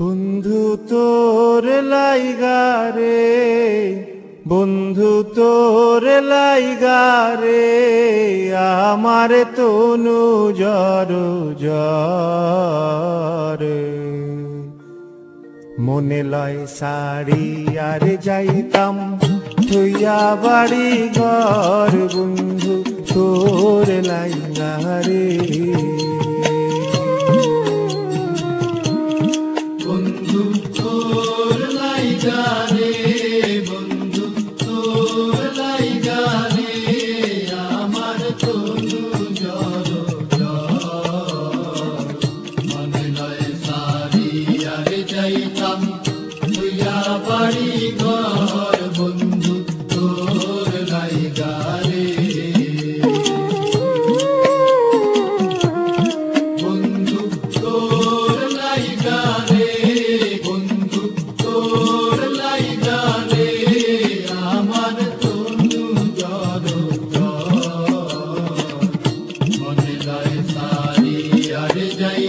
বন্ধু তোর লাইগারে বন্ধু তোর লাইগারে আমার তনু জর জরে। মনে লয় শাড়ি আর যাইতাম, থইয়া বাড়ি ঘর, বন্ধু তোর লাইগারে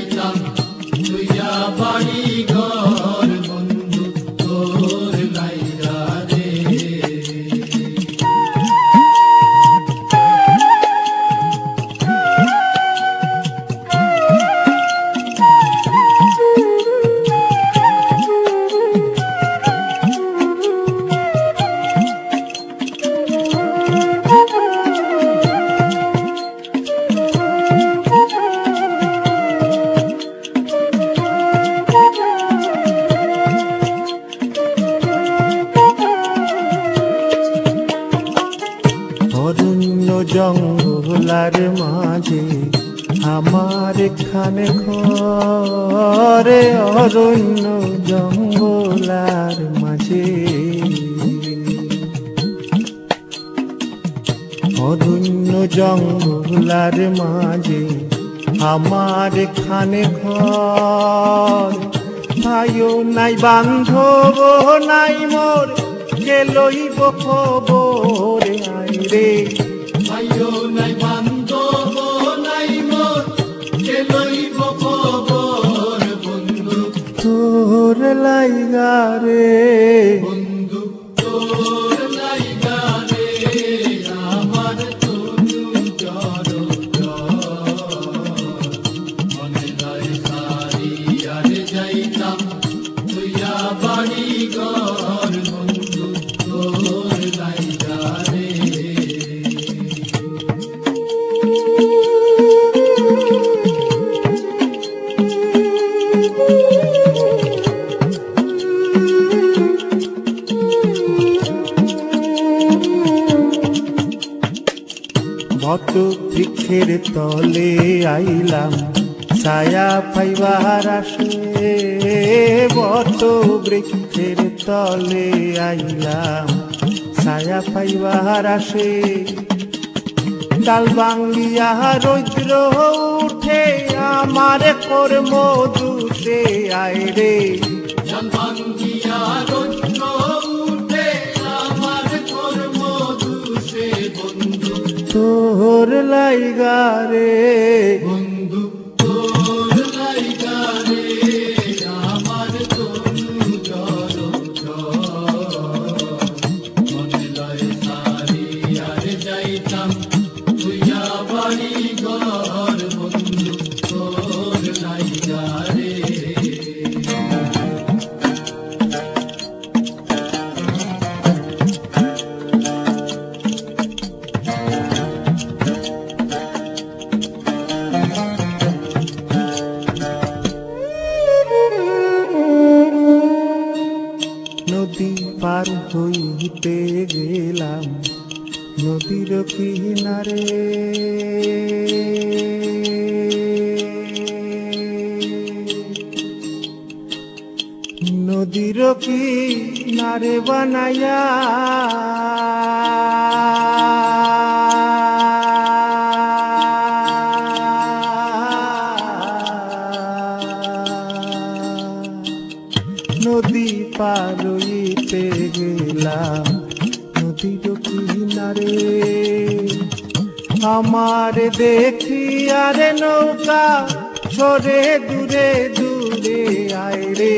যাইতাম তুইয়া বাড়ি ঘর জঙ্গলার মাঝে আমার এখানে ঘরে অরণ্য জঙ্গলার মাঝে। অরণ্য জঙ্গলার মাঝে আমার এখানে ঘর। ভাইও নাই বান্ধব, নাই মোর কে লইব খবর আয় রে ভাইও নাই তোর লাইগা তলে আইলাম, ছায়া পাইবার আসে বত বৃক্ষের তলে আইলাম, ছায়া পাইবার আসে ডাল বাঙ্গিয়া রৌদ্র উঠে, আমার কর্ম দুষে আয় রে। রৌদ্র তোর লাইগা রে। নদীর কিনারে বানাইয়া নদী পার হইতে গেলাম। নদীর কিনারে, আমার দেখি আরে নৌকা সরে দূরে দূরে আয় রে।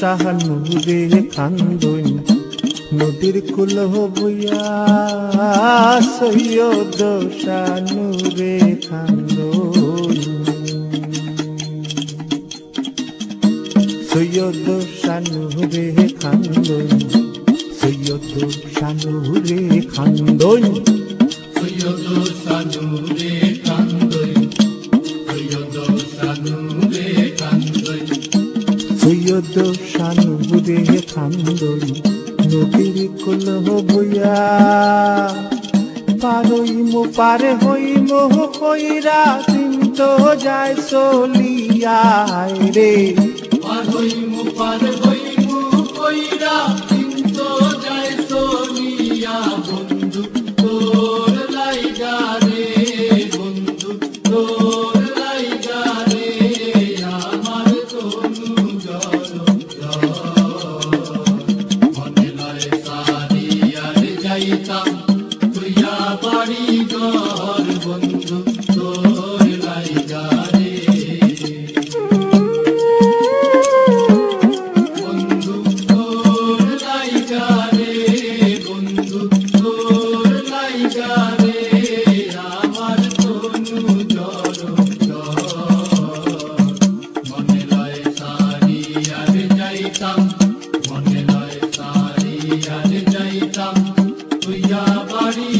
সৈয়দ শাহানুরে কান্দন নদীর কুল বইয়া সৈয়দ শাহানুরে কান্দন সৈয়দ শানুরে খান্দন, সৈয়দ শানুরে খান্দন। পারইম পারে হইম কইরা দিন তো যায় চলিয়া রে। পার হইমু পার পারি ঘর বন্ধু, তোর লাইগা রে বন্ধু, তোর লাইগা রে বন্ধু, তোর লাইগা রে আমার তনু জর মনে লয় সারি আর যাইতাম, মনে লয় সারি আর যাইতাম। তুই বাড়ি